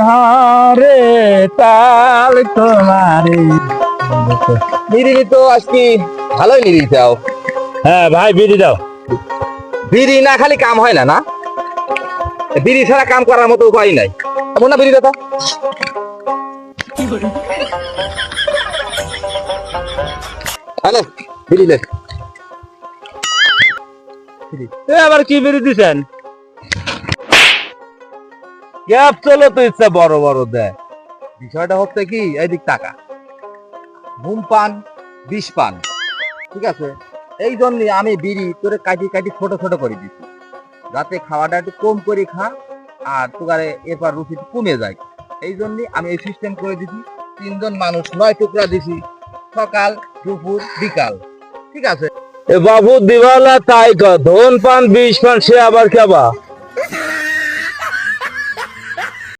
ধরে তাল তোমারে। নিরিবি তো আজকে। ভালোই নিরিবি চাও হ্যাঁ ভাই বিড়ি দাও। বিড়ি না খালি কাম হয় না না? বিড়ি ছাড়া কাম করার মতো উপায় নাই। এমন না বিড়ি দাদা হ্যালো বিড়ি লে এ আবার কি বিড়ি দিছেন? গ্যাপ চলো তো ইচ্ছা বড় বড় দেয়। বিষয়টা হচ্ছে কি, এইদিক টাকা ঘুম পান, বিষ পান, ঠিক আছে? এই জন্য আমি বিড়ি তোরে কাটি কাটি ছোট ছোট করে দিছি। যাতে খাওয়াটা একটু কম করে খা আর তোকারে এরপর রুচি কমে যায়। এই জন্য আমি এই সিস্টেম করে দিছি। তিনজন মানুষ নয় টুকরা দিছি, সকাল, দুপুর, বিকাল, ঠিক আছে? এ বাবু দিবালা তাই কর, ধন পান, বিষ পান, সে আবার কেবা